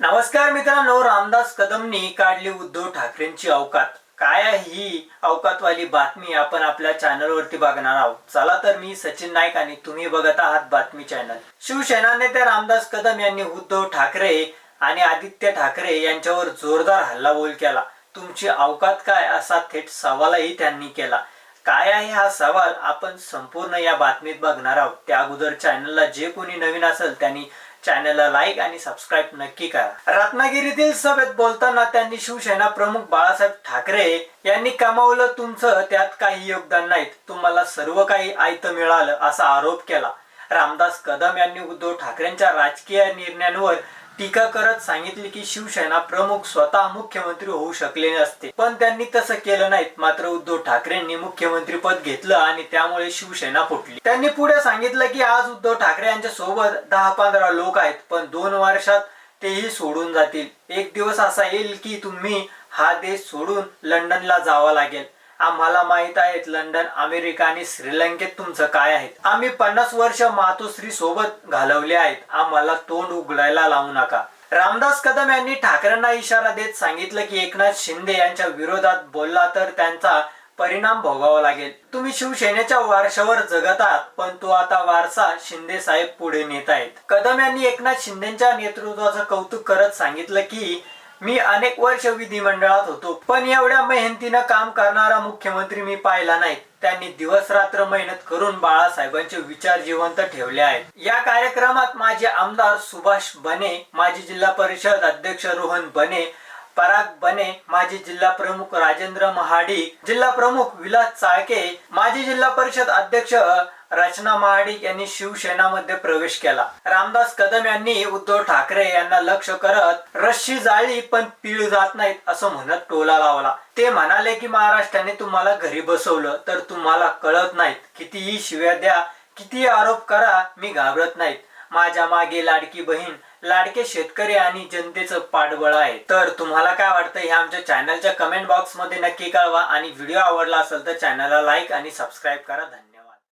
नमस्कार मित्रांनो रामदास कदमनी काढली उद्धव ठाकरेंची अवकात. काय ही अवकातवाली बातमी आपण आपल्या चॅनलवरती बघणार आहोत. चला तर मी सचिन नाईक आणि तुम्ही बघत आहात बातमी चॅनल शिवसेना नेते रामदास कदम यांनी उद्धव ठाकरे आणि आदित्य ठाकरे यांच्यावर जोरदार हल्लाबोल केला. तुमची अवकात काय असा थेट सवालही त्यांनी केला. काय आहे हा सवाल आपण संपूर्ण या बातमीत बघणार आहोत. त्या अगोदर चॅनलला जे कोणी नवीन असेल त्यांनी चॅनलला लाईक आणि सबस्क्राईब नक्की करा. रत्नागिरीतील सभेत बोलताना त्यांनी शिवसेना प्रमुख बाळासाहेब ठाकरे यांनी कमावलं तुमचं त्यात काही योगदान नाहीत. तुम्हाला सर्व काही आयत मिळालं असा आरोप केला. रामदास कदम यांनी उद्धव ठाकरेंच्या राजकीय निर्णयांवर टीका करत सांगितले की शिवसेना प्रमुख स्वतः मुख्यमंत्री होऊ शकले नसते. पण त्यांनी तसं केलं नाहीत. मात्र उद्धव ठाकरेंनी मुख्यमंत्री पद घेतलं आणि त्यामुळे शिवसेना फुटली. त्यांनी पुढे सांगितलं की आज उद्धव ठाकरे यांच्या सोबत दहा पंधरा लोक आहेत पण दोन वर्षात तेही सोडून जातील. एक दिवस असा येईल की तुम्ही हा देश सोडून लंडनला जावा लागेल. आम्हाला माहीत आहेत लंडन अमेरिका आणि श्रीलंकेत तुमचं काय आहे. आम्ही पन्नास वर्ष मातोश्री सोबत घालवले आहेत. आम्हाला तोंड उघडायला लावू नका. रामदास कदम यांनी ठाकरेंना इशारा देत सांगितलं की एकनाथ शिंदे यांच्या विरोधात बोलला तर त्यांचा परिणाम भोगावा लागेल. तुम्ही शिवसेनेच्या वारशावर जगत आहात पण तो आता वारसा शिंदे साहेब पुढे नेत आहेत. कदम यांनी एकनाथ शिंदेच्या नेतृत्वाचं कौतुक करत सांगितलं की मी अनेक वर्ष विधिमंडळात होतो पण एवढ्या मेहनतीनं काम करणारा मुख्यमंत्री मी पाहिला नाही. त्यांनी दिवस रात्र मेहनत करून बाळासाहेबांचे विचार जिवंत ठेवले आहेत. या कार्यक्रमात माझे आमदार सुभाष बने माजी जिल्हा परिषद अध्यक्ष रोहन बने पराग बने माजी जिल्हा प्रमुख राजेंद्र महाडिक जिल्हा प्रमुख विलास चाळके माजी जिल्हा परिषद अध्यक्ष रचना महाडिक यांनी शिवसेनामध्ये प्रवेश केला. रामदास कदम यांनी उद्धव ठाकरे यांना लक्ष करत रश्शी जाळी पण पीळ जात नाहीत असं म्हणत टोला लावला. ते म्हणाले की महाराष्ट्राने तुम्हाला घरी बसवलं तर तुम्हाला कळत नाहीत. कितीही शिव्या द्या कितीही आरोप करा मी घाबरत नाहीत. माझ्या मागे लाडकी बहीण लाडके शेतकरी आणि जनतेचं पाठबळ आहे. तर तुम्हाला काय वाटतं हे आमच्या चॅनलच्या कमेंट बॉक्समध्ये नक्की कळवा आणि व्हिडिओ आवडला असेल तर चॅनलला लाईक आणि सबस्क्राईब करा. धन्यवाद.